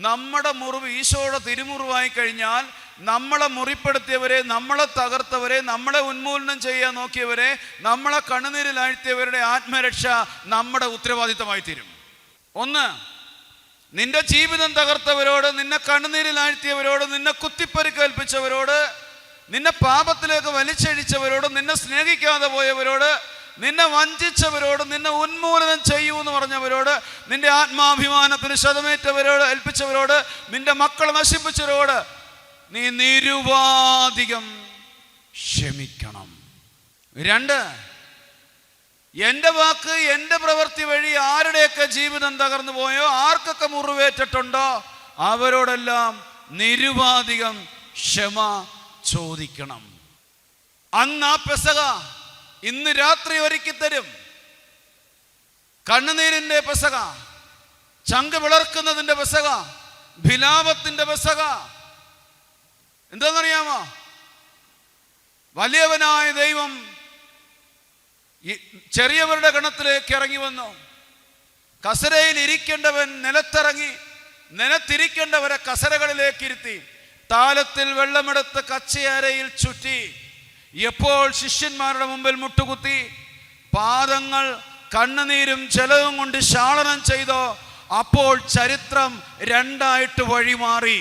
നമ്മുടെ മുറിവ് ഈശോയുടെ തിരുമുറിവായി കഴിഞ്ഞാൽ നമ്മളെ മുറിപ്പെടുത്തിയവരെ നമ്മളെ തകർത്തവരെ നമ്മളെ ഉന്മൂലനം ചെയ്യാൻ നോക്കിയവരെ നമ്മളെ കണ്ണുനീരിലാഴ്ത്തിയവരുടെ ആത്മരക്ഷ നമ്മുടെ ഉത്തരവാദിത്തമായി തീരും. ഒന്ന് നിന്റെ ജീവിതം തകർത്തവരോട് നിന്നെ കണ്ണുനീരിലാഴ്ത്തിയവരോട് നിന്നെ കുത്തിപ്പരിക്കേൽപ്പിച്ചവരോട് നിന്നെ പാപത്തിലേക്ക് വലിച്ചഴിച്ചവരോട് നിന്നെ സ്നേഹിക്കാതെ പോയവരോട് നിന്നെ വഞ്ചിച്ചവരോട് നിന്നെ ഉന്മൂലനം ചെയ്യൂ എന്ന് പറഞ്ഞവരോട് നിന്റെ ആത്മാഭിമാനത്തിന് ശതമേറ്റവരോട് ഏൽപ്പിച്ചവരോട് നിന്റെ മക്കളെ നശിപ്പിച്ചവരോട് നീ നിരുപാധികം ക്ഷമിക്കണം. രണ്ട് എന്റെ വാക്ക് എന്റെ പ്രവൃത്തി വഴി ആരുടെയൊക്കെ ജീവിതം തകർന്നു പോയോ ആർക്കൊക്കെ മുറിവേറ്റിട്ടുണ്ടോ അവരോടെല്ലാം നിരുപാധികം ക്ഷമ ചോദിക്കണം. അന്ന് ആ പെസക ഇന്ന് രാത്രി ഒരുക്കി തരും. കണ്ണുനീരിന്റെ പെസക ചങ്ക് വിളർക്കുന്നതിന്റെ പെസക ഭിലാപത്തിന്റെ പെസക. എന്താണെന്നറിയാമോ? വലിയവനായ ദൈവം ചെറിയവരുടെ ഗണത്തിലേക്ക് ഇറങ്ങി വന്നു. കസരയിൽ ഇരിക്കേണ്ടവൻ നിലത്തിറങ്ങി നിലത്തിരിക്കേണ്ടവരെ കസരകളിലേക്ക് ഇരുത്തി താലത്തിൽ വെള്ളമെടുത്ത് കച്ചയരയിൽ ചുറ്റി എപ്പോൾ ശിഷ്യന്മാരുടെ മുമ്പിൽ മുട്ടുകുത്തി പാദങ്ങൾ കണ്ണുനീരും ചെലവും കൊണ്ട് ശാളനം ചെയ്തോ അപ്പോൾ ചരിത്രം രണ്ടായിട്ട് വഴിമാറി.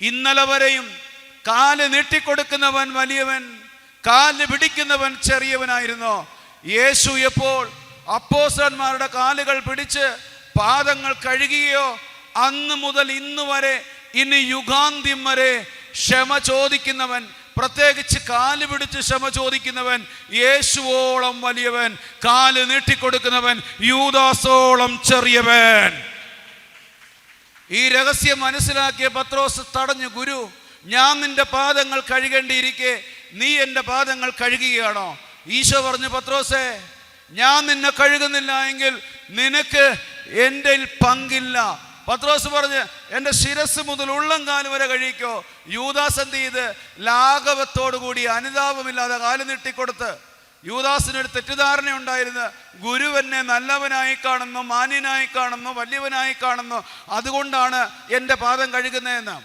ഇന്നലെ വരെയും കാൽ നീട്ടിക്കൊടുക്കുന്നവൻ വലിയവൻ കാൽ പിടിക്കുന്നവൻ ചെറിയവനായിരുന്നു. യേശു എപ്പോൾ അപ്പോസന്മാരുടെ കാലുകൾ പിടിച്ച് പാദങ്ങൾ കഴുകിയോ അന്ന് മുതൽ ഇന്ന് വരെ ഇനി യുഗാന്ത്യം വരെ ക്ഷമ ചോദിക്കുന്നവൻ പ്രത്യേകിച്ച് കാൽ പിടിച്ച് ക്ഷമ ചോദിക്കുന്നവൻ യേശുവോളം വലിയവൻ കാൽ നീട്ടിക്കൊടുക്കുന്നവൻ യൂദാസോളം ചെറിയവൻ. ഈ രഹസ്യം മനസ്സിലാക്കിയ പത്രോസ് തടഞ്ഞു ഗുരു ഞാൻ നിന്റെ പാദങ്ങൾ കഴുകേണ്ടിയിരിക്കെ നീ എന്റെ പാദങ്ങൾ കഴുകുകയാണോ? ഈശോ പറഞ്ഞു പത്രോസേ ഞാൻ നിന്നെ കഴുകുന്നില്ല എങ്കിൽ നിനക്ക് എന്റെ പങ്കില്ല. പത്രോസ് പറഞ്ഞ് എന്റെ ശിരസ് മുതൽ ഉള്ളംകാൽ വരെ കഴിക്കോ. യൂദാസ് എന്ത് ചെയ്ത്? ലാഘവത്തോടു കൂടി അനുതാപമില്ലാതെ കാൽ നീട്ടിക്കൊടുത്ത്. യൂദാസിനൊരു തെറ്റിദ്ധാരണ ഉണ്ടായിരുന്നു. ഗുരു എന്നെ നല്ലവനായി കാണുന്നു മാന്യനായി കാണുന്നു വലിയവനായി കാണുന്നു. അതുകൊണ്ടാണ് എന്റെ പാദം കഴുകുന്നതെന്ന്.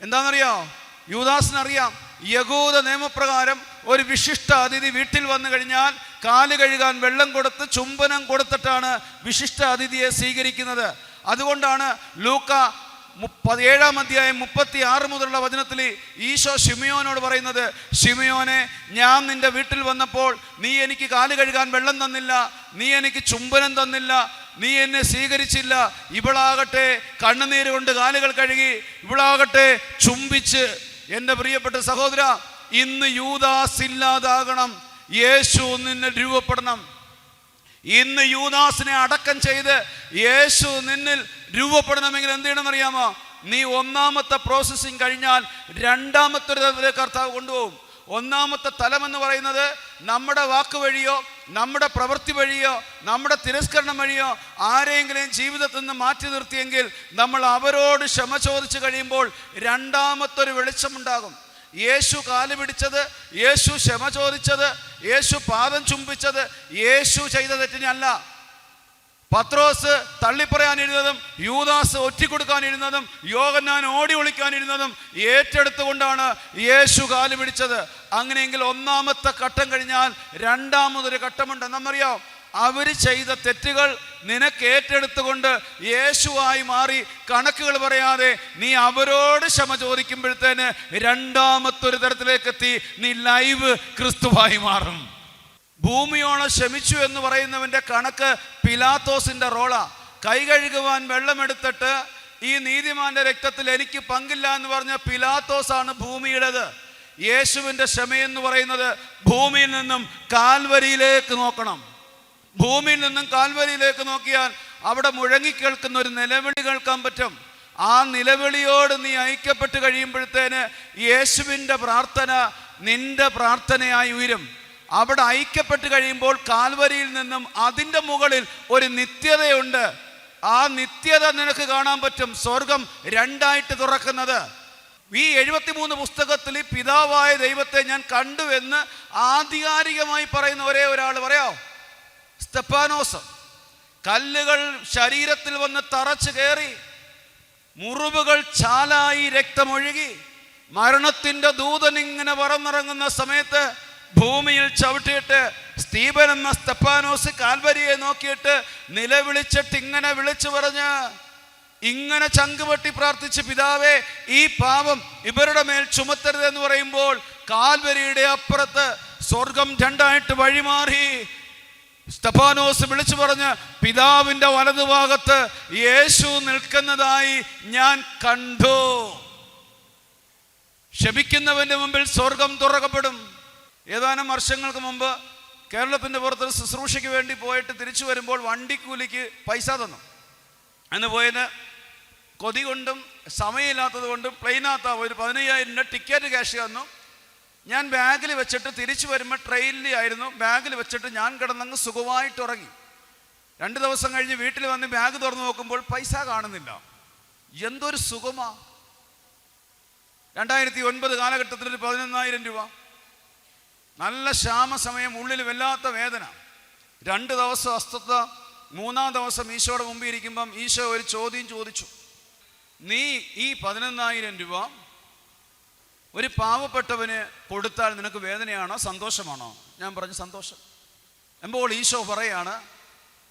എന്താണെന്നറിയോ? യൂദാസിനറിയാം. യഹൂദ നിയമപ്രകാരം ഒരു വിശിഷ്ട അതിഥി വീട്ടിൽ വന്നു കഴിഞ്ഞാൽ കാൽ കഴുകാൻ വെള്ളം കൊടുത്ത് ചുംബനം കൊടുത്തിട്ടാണ് വിശിഷ്ട അതിഥിയെ സ്വീകരിക്കുന്നത്. അതുകൊണ്ടാണ് ലൂക്ക പതിയേഴാം അധ്യായം മുപ്പത്തി ആറ് മുതലുള്ള വചനത്തിൽ ഈശോ ഷിമിയോനോട് പറയുന്നത് ഷിമിയോനെ ഞാൻ നിന്റെ വീട്ടിൽ വന്നപ്പോൾ നീ എനിക്ക് കാൽ കഴുകാൻ വെള്ളം തന്നില്ല നീ എനിക്ക് ചുംബനം തന്നില്ല നീ എന്നെ സ്വീകരിച്ചില്ല. ഇവളാകട്ടെ കണ്ണുനീര് കൊണ്ട് കാലുകൾ കഴുകി ഇവളാകട്ടെ ചുംബിച്ച്. എന്റെ പ്രിയപ്പെട്ട സഹോദര ഇന്ന് യൂദാസ് ഇല്ലാതാകണം. യേശു നിന്നെ രൂപപ്പെടണം. ഇന്ന് യൂദാസിനെ അടക്കം ചെയ്ത് യേശു നിന്നിൽ രൂപപ്പെടണമെങ്കിൽ എന്ത് ചെയ്യണമെന്ന് അറിയാമോ? നീ ഒന്നാമത്തെ പ്രോസസ്സിങ് കഴിഞ്ഞാൽ രണ്ടാമത്തെ ഒരു കർത്താവ് കൊണ്ടുപോകും. ഒന്നാമത്തെ തലം എന്ന് പറയുന്നത് നമ്മുടെ വാക്ക് വഴിയോ നമ്മുടെ പ്രവൃത്തി വഴിയോ നമ്മുടെ തിരസ്കരണം വഴിയോ ആരെങ്കിലും ജീവിതത്തിൽ നിന്ന് മാറ്റി നിർത്തിയെങ്കിൽ നമ്മൾ അവരോട് ക്ഷമ ചോദിച്ചു കഴിയുമ്പോൾ രണ്ടാമത്തെ ഒരു വെളിച്ചമുണ്ടാകും. യേശു കാൽ പിടിച്ചത് യേശു ക്ഷമ ചോദിച്ചത് യേശു പാദം ചുംബിച്ചത് യേശു ചെയ്ത തെറ്റിനല്ല. പത്രോസ് തള്ളിപ്പറയാൻ ഇരുന്നതും യൂദാസ് ഒറ്റിക്കൊടുക്കാനിരുന്നതും യോഗന്നാൻ ഓടി ഒളിക്കാനിരുന്നതും ഏറ്റെടുത്തുകൊണ്ടാണ് യേശു കാൽ പിടിച്ചത്. അങ്ങനെയെങ്കിൽ ഒന്നാമത്തെ ഘട്ടം കഴിഞ്ഞാൽ രണ്ടാമതൊരു ഘട്ടമുണ്ട്. എന്നറിയാം അവർ ചെയ്ത തെറ്റുകൾ നിനക്ക് ഏറ്റെടുത്തുകൊണ്ട് യേശുവായി മാറി കണക്കുകൾ പറയാതെ നീ അവരോട് ക്ഷമ ചോദിക്കുമ്പോഴത്തേന് രണ്ടാമത്തൊരു തരത്തിലേക്ക് എത്തി നീ ലൈവ് ക്രിസ്തുവായി മാറും. ഭൂമിയോളം ക്ഷമിച്ചു എന്ന് പറയുന്നവന്റെ കണക്ക് പിലാത്തോസിന്റെ റോളാ. കൈ കഴുകുവാൻ വെള്ളമെടുത്തിട്ട് ഈ നീതിമാന്റെ രക്തത്തിൽ എനിക്ക് പങ്കില്ല എന്ന് പറഞ്ഞ പിലാത്തോസാണ് ഭൂമിയുടേത്. യേശുവിന്റെ ക്ഷമയെന്ന് പറയുന്നത് ഭൂമിയിൽ നിന്നും കാൽവരിയിലേക്ക് നോക്കണം. ഭൂമിയിൽ നിന്നും കാൽവരിയിലേക്ക് നോക്കിയാൽ അവിടെ മുഴങ്ങിക്കേൾക്കുന്ന ഒരു നിലവിളി കേൾക്കാൻ പറ്റും. ആ നിലവിളിയോട് നീ ഐക്യപ്പെട്ട് കഴിയുമ്പോഴത്തേന് യേശുവിന്റെ പ്രാർത്ഥന നിന്റെ പ്രാർത്ഥനയായി ഉയരും. അവിടെ ഐക്യപ്പെട്ട് കഴിയുമ്പോൾ കാൽവരിയിൽ നിന്നും അതിന്റെ മുകളിൽ ഒരു നിത്യതയുണ്ട്. ആ നിത്യത നിനക്ക് കാണാൻ പറ്റും. സ്വർഗം രണ്ടായിട്ട് തുറക്കുന്നത്. ഈ എഴുപത്തിമൂന്ന് പുസ്തകത്തിൽ പിതാവായ ദൈവത്തെ ഞാൻ കണ്ടുവെന്ന് ആധികാരികമായി പറയുന്ന ഒരേ ഒരാൾ. പറയാോ സ്തെപ്പാനോസ് കല്ലുകൾ ശരീരത്തിൽ വന്ന് തറച്ചു കയറി മുറിവുകൾ ചാലായി രക്തമൊഴുകി മരണത്തിന്റെ ദൂതൻ ഇങ്ങനെ പറന്നിറങ്ങുന്ന സമയത്ത് ഭൂമിയിൽ ചവിട്ടിയിട്ട് സ്തീപൻ എന്ന സ്തെപ്പാനോസ് കാൽവരിയെ നോക്കിയിട്ട് നിലവിളിച്ചിട്ട് ഇങ്ങനെ വിളിച്ചു പറഞ്ഞ് ഇങ്ങനെ ചങ്കുപൊട്ടി പ്രാർത്ഥിച്ച് പിതാവേ ഈ പാപം ഇവരുടെ മേൽ ചുമത്തരുത് എന്ന് പറയുമ്പോൾ കാൽവരിയുടെ അപ്പുറത്ത് സ്വർഗം രണ്ടായിട്ട് വഴിമാറി. സ്തഫാനോസ് വിളിച്ചു പറഞ്ഞ് പിതാവിന്റെ വലതുഭാഗത്ത് യേശു നിൽക്കുന്നതായി ഞാൻ കണ്ടു. ക്ഷമിക്കുന്നവന്റെ മുമ്പിൽ സ്വർഗം തുറക്കപ്പെടും. ഏതാനും വർഷങ്ങൾക്ക് മുമ്പ് കേരളത്തിന്റെ പുറത്ത് ശുശ്രൂഷയ്ക്ക് വേണ്ടി പോയിട്ട് തിരിച്ചു വരുമ്പോൾ വണ്ടിക്കൂലിക്ക് പൈസ തന്നു. അന്ന് പോയത് കൊതി കൊണ്ടും സമയമില്ലാത്തത് കൊണ്ടും പ്ലെയിനകത്താ ഒരു പതിനയ്യായിരം രൂപ ടിക്കറ്റ് ക്യാഷ് തന്നു. ഞാൻ ബാഗിൽ വെച്ചിട്ട് തിരിച്ചു വരുമ്പോൾ ട്രെയിനിൽ ആയിരുന്നു. ബാഗിൽ വെച്ചിട്ട് ഞാൻ കിടന്നങ്ങ് സുഖമായിട്ട് ഉറങ്ങി. രണ്ട് ദിവസം കഴിഞ്ഞ് വീട്ടിൽ വന്ന് ബാഗ് തുറന്നു നോക്കുമ്പോൾ പൈസ കാണുന്നില്ല. എന്തൊരു സുഖമാ. രണ്ടായിരത്തി ഒൻപത് കാലഘട്ടത്തിൽ ഒരു പതിനൊന്നായിരം രൂപ. നല്ല ക്ഷാമസമയം ഉള്ളിൽ വല്ലാത്ത വേദന. രണ്ട് ദിവസം അസ്വസ്ഥ മൂന്നാം ദിവസം ഈശോയുടെ മുമ്പിൽ ഇരിക്കുമ്പം ഈശോ ഒരു ചോദ്യം ചോദിച്ചു. നീ ഈ പതിനൊന്നായിരം രൂപ ഒരു പാവപ്പെട്ടവന് കൊടുത്താൽ നിനക്ക് വേദനയാണോ സന്തോഷമാണോ? ഞാൻ പറഞ്ഞു സന്തോഷം. എമ്പോൾ ഈശോ പറയാണ്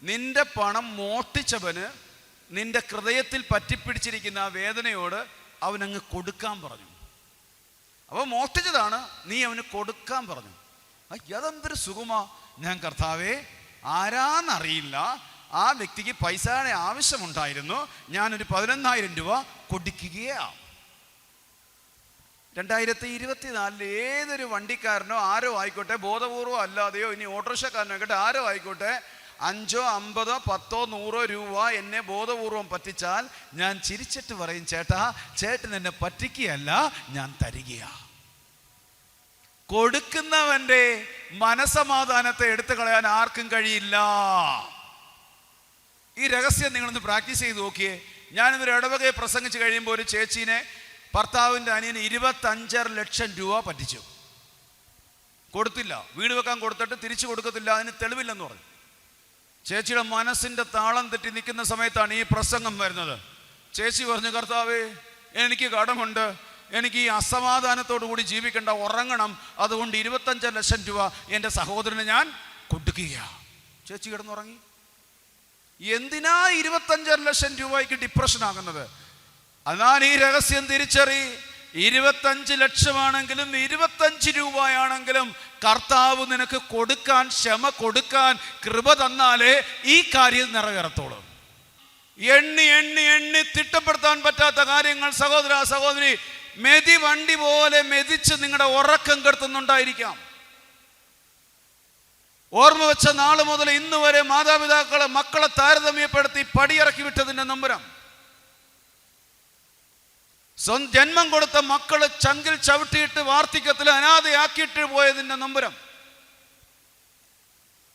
നിന്റെ പണം മോഷ്ടിച്ചവന് നിന്റെ ഹൃദയത്തിൽ പറ്റിപ്പിടിച്ചിരിക്കുന്ന ആ വേദനയോട് അവനങ്ങ് കൊടുക്കാൻ പറഞ്ഞു. അപ്പോൾ മോഷ്ടിച്ചതാണ് നീ അവന് കൊടുക്കാൻ പറഞ്ഞു. അതെന്തൊരു സുഖമാ. ഞാൻ കർത്താവേ ആരാന്നറിയില്ല. ആ വ്യക്തിക്ക് പൈസയുടെ ആവശ്യമുണ്ടായിരുന്നു. ഞാനൊരു പതിനൊന്നായിരം രൂപ കൊടുക്കുകയാണ് രണ്ടായിരത്തി ഇരുപത്തിനാലിൽ ഏതൊരു വണ്ടിക്കാരനോ ആരോ ആയിക്കോട്ടെ ബോധപൂർവം അല്ലാതെയോ ഇനി ഓട്ടോറിക്ഷക്കാരനോ ആയിക്കോട്ടെ ആരോ ആയിക്കോട്ടെ അഞ്ചോ അമ്പതോ പത്തോ നൂറോ രൂപ എന്നെ ബോധപൂർവം പറ്റിച്ചാൽ ഞാൻ ചിരിച്ചിട്ട് പറയും ചേട്ടാ ചേട്ടൻ എന്നെ പറ്റിക്കുകയല്ല ഞാൻ തരികയാ. കൊടുക്കുന്നവന്റെ മനസമാധാനത്തെ എടുത്തു കളയാൻ ആർക്കും കഴിയില്ല. ഈ രഹസ്യം നിങ്ങളൊന്ന് പ്രാക്ടീസ് ചെയ്ത് നോക്കിയേ. ഞാനിതൊരു ഇടവകയെ പ്രസംഗിച്ച് കഴിയുമ്പോൾ ഒരു ചേച്ചീനെ ഭർത്താവിന്റെ അനിയന് ഇരുപത്തഞ്ചര ലക്ഷം രൂപ പറ്റിച്ചു. കൊടുത്തില്ല. വീട് വെക്കാൻ കൊടുത്തിട്ട് തിരിച്ചു കൊടുക്കത്തില്ല. അതിന് തെളിവില്ലെന്ന് പറഞ്ഞു. ചേച്ചിയുടെ മനസ്സിന്റെ താളം തെറ്റി നിൽക്കുന്ന സമയത്താണ് ഈ പ്രസംഗം വരുന്നത്. ചേച്ചി പറഞ്ഞു കർത്താവേ എനിക്ക് കടമുണ്ട്. എനിക്ക് ഈ അസമാധാനത്തോടു കൂടി ജീവിക്കേണ്ട ഉറങ്ങണം. അതുകൊണ്ട് ഇരുപത്തഞ്ച് ലക്ഷം രൂപ എന്റെ സഹോദരന് ഞാൻ കൊടുക്കുകയാണ്. ചേച്ചി കിടന്നുറങ്ങി. എന്തിനാ ഇരുപത്തഞ്ചര ലക്ഷം രൂപയ്ക്ക് ഡിപ്രഷൻ ആകുന്നത്? എന്നാൽ ഈ രഹസ്യം തിരിച്ചറി. ഇരുപത്തഞ്ച് ലക്ഷമാണെങ്കിലും ഇരുപത്തഞ്ച് രൂപയാണെങ്കിലും കർത്താവ് നിനക്ക് കൊടുക്കാൻ ക്ഷമ കൊടുക്കാൻ കൃപ തന്നാലേ ഈ കാര്യം നിറവേറത്തോളൂ എണ്ണി എണ്ണി എണ്ണി തിട്ടപ്പെടുത്താൻ പറ്റാത്ത കാര്യങ്ങൾ സഹോദര സഹോദരി മെതി വണ്ടി പോലെ മെതിച്ച് നിങ്ങളുടെ ഉറക്കം കെടുത്തുന്നുണ്ടായിരിക്കാം. ഓർമ്മ വെച്ച നാൾ മുതൽ ഇന്ന് വരെ മാതാപിതാക്കളെ മക്കളെ താരതമ്യപ്പെടുത്തി പടിയിറക്കി വിട്ടതിന്റെ നമ്പരം സ്വന്തം ജന്മം കൊടുത്ത മക്കൾ ചങ്കിൽ ചവിട്ടിയിട്ട് വാർദ്ധക്യത്തിൽ അനാഥയാക്കിയിട്ട് പോയതിന്റെ നമ്പരം.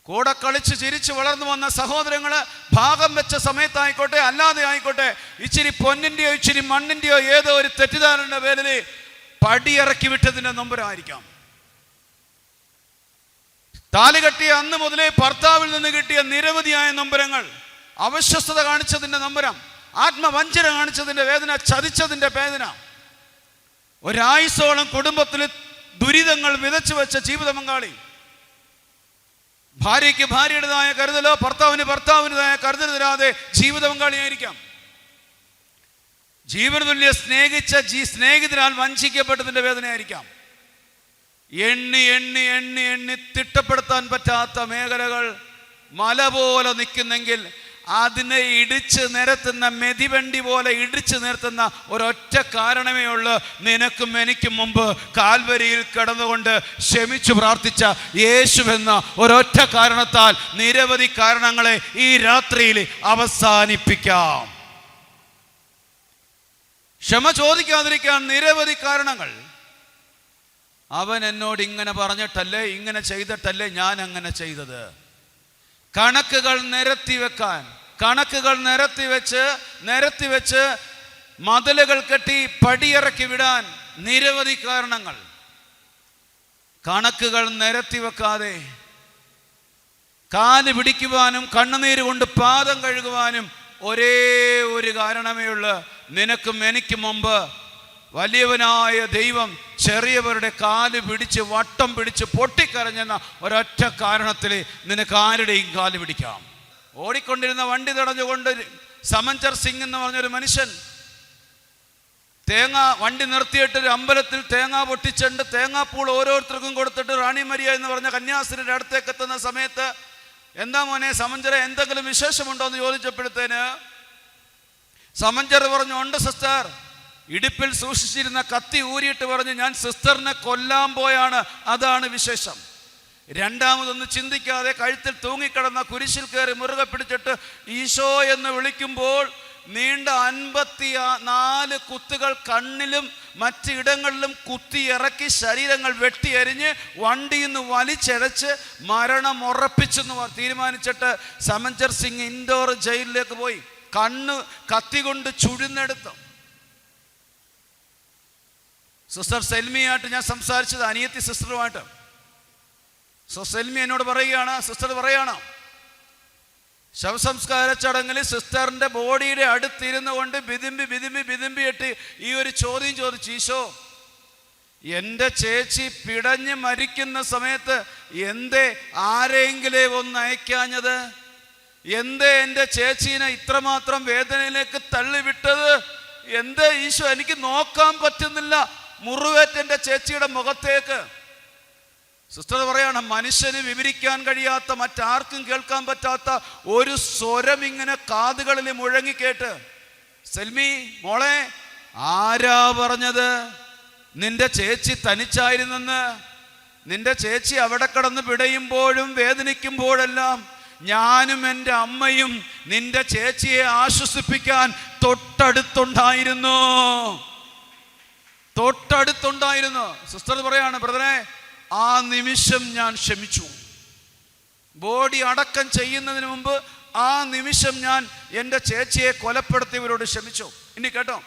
കൂടെ കളിച്ച് ചിരിച്ച് വളർന്നു വന്ന സഹോദരങ്ങൾ ഭാഗം വെച്ച സമയത്തായിക്കോട്ടെ അല്ലാതെ ആയിക്കോട്ടെ ഇച്ചിരി പൊന്നിന്റെയോ ഇച്ചിരി മണ്ണിന്റെയോ ഏതോ ഒരു തെറ്റിദ്ധാരണയുടെ പേരിൽ പടിയിറക്കി വിട്ടതിന്റെ നമ്പരായിരിക്കാം. താലി കെട്ടിയ അന്ന് മുതലേ ഭർത്താവിൽ നിന്ന് കിട്ടിയ നിരവധിയായ നമ്പരങ്ങൾ അവശ്വസ്തത കാണിച്ചതിന്റെ നമ്പരം. ആത്മവഞ്ചന കാണിച്ചതിന്റെ വേദന ചതിച്ചതിന്റെ വേദന. ഒരായുസോളം കുടുംബത്തിൽ ദുരിതങ്ങൾ വിതച്ചു വെച്ച ജീവിത പങ്കാളി. ഭാര്യയ്ക്ക് ഭാര്യയുടേതായ കരുതലോ ഭർത്താവിന് ഭർത്താവിന്റെതായ കരുതൽ തരാതെ ജീവിത പങ്കാളിയായിരിക്കാം. ജീവനതുല്യ സ്നേഹിച്ച ജീ സ്നേഹിതനാൽ വഞ്ചിക്കപ്പെട്ടതിന്റെ വേദനയായിരിക്കാം. എണ്ണി എണ്ണി എണ്ണി എണ്ണി തിട്ടപ്പെടുത്താൻ പറ്റാത്ത മേഖലകൾ മല പോലെ നിൽക്കുന്നെങ്കിൽ അതിനെ ഇടിച്ച് നിരത്തുന്ന മെതിവണ്ടി പോലെ ഇടിച്ച് നിർത്തുന്ന ഒരൊറ്റ കാരണമേ ഉള്ളൂ. നിനക്കും എനിക്കും മുമ്പ് കാൽവരിയിൽ കിടന്നുകൊണ്ട് ക്ഷമിച്ചു പ്രാർത്ഥിച്ച യേശുവെന്ന ഒരൊറ്റ കാരണത്താൽ നിരവധി കാരണങ്ങളെ ഈ രാത്രിയിൽ അവസാനിപ്പിക്കാം. ക്ഷമ ചോദിക്കാതിരിക്കാൻ നിരവധി കാരണങ്ങൾ. അവൻ എന്നോട് ഇങ്ങനെ പറഞ്ഞിട്ടല്ലേ ഇങ്ങനെ ചെയ്തിട്ടല്ലേ ഞാൻ അങ്ങനെ ചെയ്തത്? കണക്കുകൾ നിരത്തി വെക്കാൻ. കണക്കുകൾ നിരത്തി വെച്ച് നിരത്തി വെച്ച് മതിലുകൾ കെട്ടി പടിയിറക്കി വിടാൻ നിരവധി കാരണങ്ങൾ. കണക്കുകൾ നിരത്തി വെക്കാതെ കാൽ പിടിക്കുവാനും കണ്ണുനീര് കൊണ്ട് പാദം കഴുകുവാനും ഒരേ ഒരു കാരണമേ ഉള്ളൂ. നിനക്കും എനിക്കും മുമ്പ് വലിയവനായ ദൈവം ചെറിയവരുടെ കാൽ പിടിച്ച് വട്ടം പിടിച്ച് പൊട്ടിക്കരഞ്ഞെന്ന ഒരൊറ്റ കാരണത്തിൽ നിനക്ക് ആരുടെയും കാൽ പിടിക്കാം? ഓടിക്കൊണ്ടിരുന്ന വണ്ടി തടഞ്ഞുകൊണ്ട് സമഞ്ചർ സിംഗ് എന്ന് പറഞ്ഞൊരു മനുഷ്യൻ തേങ്ങ വണ്ടി നിർത്തിയിട്ട് ഒരു അമ്പലത്തിൽ തേങ്ങ പൊട്ടിച്ചുണ്ട് തേങ്ങാപ്പൂൾ ഓരോരുത്തർക്കും കൊടുത്തിട്ട് റാണി മരിയ എന്ന് പറഞ്ഞ കന്യാസ്ത്രീയുടെ അടുത്തേക്ക് എത്തുന്ന സമയത്ത് എന്താ മോനെ സമഞ്ചര എന്തെങ്കിലും വിശേഷമുണ്ടോ? എന്ന് ചോദിച്ചപ്പോഴത്തേന് സമഞ്ചർ പറഞ്ഞു ഉണ്ട് സിസ്റ്റർ. ഇടുപ്പിൽ സൂക്ഷിച്ചിരുന്ന കത്തി ഊരിയിട്ട് പറഞ്ഞ് ഞാൻ സിസ്റ്ററിനെ കൊല്ലാൻ പോയാണ് അതാണ് വിശേഷം. രണ്ടാമതൊന്നും ചിന്തിക്കാതെ കഴുത്തിൽ തൂങ്ങിക്കിടന്ന കുരിശിൽ കയറി മുറുകെ പിടിച്ചിട്ട് ഈശോ എന്ന് വിളിക്കുമ്പോൾ നീണ്ട അൻപത്തി നാല് കുത്തുകൾ കണ്ണിലും മറ്റിടങ്ങളിലും കുത്തി ഇറക്കി ശരീരങ്ങൾ വെട്ടിയരിഞ്ഞ് വണ്ടിയിൽ നിന്ന് വലിച്ചെഴച്ച് മരണം ഉറപ്പിച്ചെന്ന് തീരുമാനിച്ചിട്ട് സമഞ്ചർ സിംഗ് ഇൻഡോർ ജയിലിലേക്ക് പോയി. കണ്ണ് കത്തി കൊണ്ട് ചുഴുന്നെടുത്തു സിസ്റ്റർ സെൽമിയായിട്ട് ഞാൻ സംസാരിച്ചത് അനിയത്തി സിസ്റ്ററുമായിട്ട്. സോ സെൽമി എന്നോട് പറയുകയാണ് സിസ്റ്റർ പറയുകയാണ് ശവസംസ്കാര ചടങ്ങിൽ സിസ്റ്ററിന്റെ ബോഡിയുടെ അടുത്തിരുന്നു കൊണ്ട് ബിതിമ്പി ബിതിമ്പി ബിതിമ്പിയിട്ട് ഈ ഒരു ചോദ്യം ചോദിച്ചു ഈശോ എന്റെ ചേച്ചി പിടഞ്ഞ് മരിക്കുന്ന സമയത്ത് എന്തേ ആരെങ്കിലേ ഒന്ന് അയക്കാഞ്ഞത്? എന്തേ എന്റെ ചേച്ചീനെ ഇത്രമാത്രം വേദനയിലേക്ക് തള്ളിവിട്ടത്? എന്തേ ഈശോ എനിക്ക് നോക്കാൻ പറ്റുന്നില്ല. മുറിവേറ്റ് എന്റെ ചേച്ചിയുടെ മുഖത്തേക്ക്. സിസ്റ്റർ പറയാണ് മനുഷ്യന് വിവരിക്കാൻ കഴിയാത്ത മറ്റാർക്കും കേൾക്കാൻ പറ്റാത്ത ഒരു സ്വരം ഇങ്ങനെ കാതുകളിൽ മുഴങ്ങിക്കേട്ട് സെൽമി മോളെ ആരാ പറഞ്ഞത്? നിന്റെ ചേച്ചി തനിച്ചായിരുന്നെന്ന്? നിന്റെ ചേച്ചി അവിടെ കിടന്ന് പിടയുമ്പോഴും വേദനിക്കുമ്പോഴെല്ലാം ഞാനും എന്റെ അമ്മയും നിന്റെ ചേച്ചിയെ ആശ്വസിപ്പിക്കാൻ തൊട്ടടുത്തുണ്ടായിരുന്നു. തൊട്ടടുത്തുണ്ടായിരുന്നു. സിസ്റ്റർ പറയാണ് ബ്രദറെ ആ നിമിഷം ഞാൻ ക്ഷമിച്ചു. ബോഡി അടക്കം ചെയ്യുന്നതിന് മുമ്പ് ആ നിമിഷം ഞാൻ എന്റെ ചേച്ചിയെ കൊലപ്പെടുത്തിയവരോട് ക്ഷമിച്ചു. ഇനി കേട്ടോ.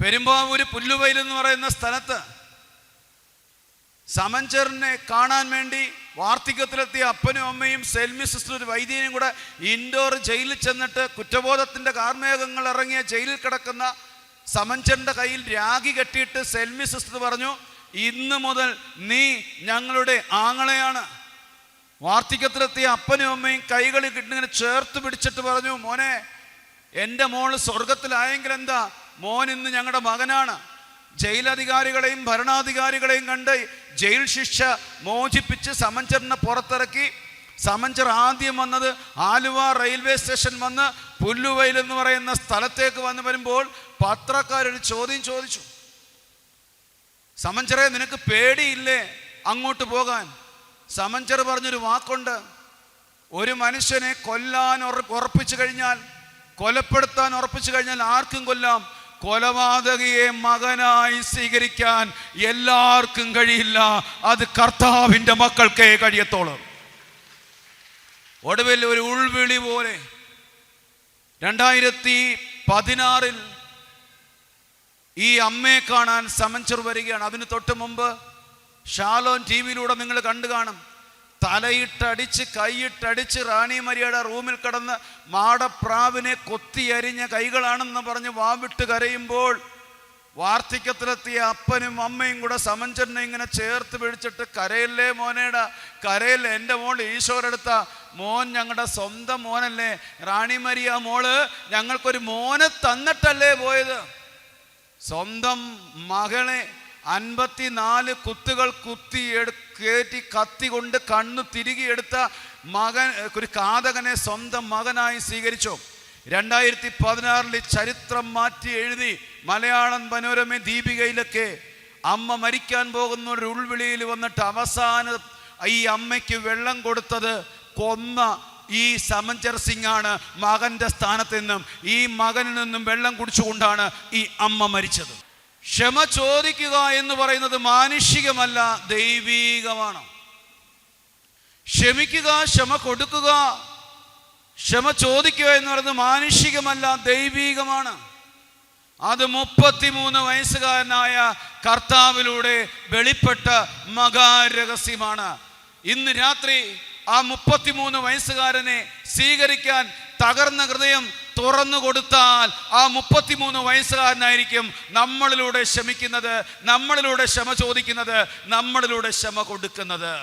പെരുമ്പാവൂര് പുല്ലുവയിൽ എന്ന് പറയുന്ന സ്ഥലത്ത് സമഞ്ചറിനെ കാണാൻ വേണ്ടി വാർദ്ധക്യത്തിലെത്തിയ അപ്പനും അമ്മയും സെൽമി സിസ്റ്റർ ഒരു വൈദ്യനും കൂടെ ഇൻഡോർ ജയിലിൽ ചെന്നിട്ട് കുറ്റബോധത്തിന്റെ കാർമേഘങ്ങൾ ഇറങ്ങിയ ജയിലിൽ കിടക്കുന്ന സമഞ്ചറിന്റെ കയ്യിൽ രാഗി കെട്ടിയിട്ട് സെൽമി സിസ്റ്റർ പറഞ്ഞു ഇന്ന് മുതൽ നീ ഞങ്ങളുടെ ആങ്ങളെയാണ്. വാർദ്ധക്യത്തിലെത്തിയ അപ്പനും അമ്മയും കൈകളിൽ കിട്ടിങ്ങനെ ചേർത്ത് പിടിച്ചിട്ട് പറഞ്ഞു മോനെ എന്റെ മോൾ സ്വർഗത്തിലായെങ്കിൽ എന്താ? മോൻ ഇന്ന് ഞങ്ങളുടെ മകനാണ്. ജയിലധികാരികളെയും ഭരണാധികാരികളെയും കണ്ട് ജയിൽ ശിക്ഷ മോചിപ്പിച്ച് സമഞ്ചറിനെ പുറത്തിറക്കി. സമഞ്ചർ ആദ്യം വന്നത് ആലുവ റെയിൽവേ സ്റ്റേഷൻ വന്ന് പുല്ലുവയിൽ എന്ന് പറയുന്ന സ്ഥലത്തേക്ക് വന്ന് വരുമ്പോൾ പത്രക്കാരൊരു ചോദ്യം ചോദിച്ചു. സമഞ്ചറെ നിനക്ക് പേടിയില്ലേ അങ്ങോട്ട് പോകാൻ? സമഞ്ചർ പറഞ്ഞൊരു വാക്കുണ്ട്. ഒരു മനുഷ്യനെ കൊല്ലാൻ ഉറ- ഉറപ്പിച്ചു കഴിഞ്ഞാൽ കൊലപ്പെടുത്താൻ ഉറപ്പിച്ചു കഴിഞ്ഞാൽ ആർക്കും കൊല്ലാം? കൊലപാതകയെ മകനായി സ്വീകരിക്കാൻ എല്ലാവർക്കും കഴിയില്ല. അത് കർത്താവിന്റെ മക്കൾക്കേ കഴിയത്തോളൂ. ഒടുവിൽ ഒരു ഉൾവിളി പോലെ രണ്ടായിരത്തി പതിനാറിൽ ഈ അമ്മയെ കാണാൻ സമൻചർ വരികയാണ്. അതിന് തൊട്ട് മുമ്പ് ഷാലോൻ ടി വിയിലൂടെ നിങ്ങൾ കണ്ടു കാണും. തലയിട്ടടിച്ച് കൈയിട്ടടിച്ച് റാണി മരിയയുടെ റൂമിൽ കിടന്ന് മാടപ്രാവിനെ കൊത്തിയരിഞ്ഞ കൈകളാണെന്ന് പറഞ്ഞ് വാവിട്ട് കരയുമ്പോൾ വാർദ്ധക്യത്തിലെത്തിയ അപ്പനും അമ്മയും കൂടെ സമഞ്ചറിനെ ഇങ്ങനെ ചേർത്ത് പിടിച്ചിട്ട് കരയല്ലേ മോനേടാ കരയല്ലേ എന്റെ മോൾ ഈശോരെടുത്ത മോൻ ഞങ്ങളുടെ സ്വന്തം മോനല്ലേ? റാണി മരിയ മോൾ ഞങ്ങൾക്കൊരു മോനെ തന്നിട്ടല്ലേ പോയത്? സ്വന്തം മകളെ അൻപത്തിനാല് കുത്തുകൾ കുത്തി കയറ്റി കത്തി കൊണ്ട് കണ്ണു തിരികെ എടുത്ത മകൻ ഒരു കാതകനെ സ്വന്തം മകനായി സ്വീകരിച്ചു. രണ്ടായിരത്തി പതിനാറിൽ ചരിത്രം മാറ്റി എഴുതി മലയാളം മനോരമ ദീപികയിലൊക്കെ അമ്മ മരിക്കാൻ പോകുന്ന ഒരു ഉൾവിളിയിൽ വന്നിട്ട് അവസാനം ഈ അമ്മയ്ക്ക് വെള്ളം കൊടുത്തത് കൊന്ന ഈ സമഞ്ചർ സിംഗ് ആണ് മകന്റെ സ്ഥാനത്ത് നിന്നും ഈ മകനിൽ നിന്നും വെള്ളം കുടിച്ചുകൊണ്ടാണ് ഈ അമ്മ മരിച്ചത്. ക്ഷമ ചോദിക്കുക എന്ന് പറയുന്നത് മാനുഷികമല്ല ദൈവീകമാണ്. ക്ഷമിക്കുക ക്ഷമ കൊടുക്കുക ക്ഷമ ചോദിക്കുക എന്ന് പറയുന്നത് മാനുഷികമല്ല ദൈവീകമാണ്. അത് മുപ്പത്തിമൂന്ന് വയസ്സുകാരനായ കർത്താവിലൂടെ വെളിപ്പെട്ട മകാരഹസ്യമാണ്. ഇന്ന് രാത്രി ആ മുപ്പത്തിമൂന്ന് വയസ്സുകാരനെ സ്വീകരിക്കാൻ തകർന്ന ഹൃദയം തുറന്നു കൊടുത്താൽ ആ മുപ്പത്തിമൂന്ന് വയസ്സുകാരനായിരിക്കും നമ്മളിലൂടെ ക്ഷമിക്കുന്നത് നമ്മളിലൂടെ ക്ഷമ ചോദിക്കുന്നത് നമ്മളിലൂടെ ക്ഷമ കൊടുക്കുന്നത്.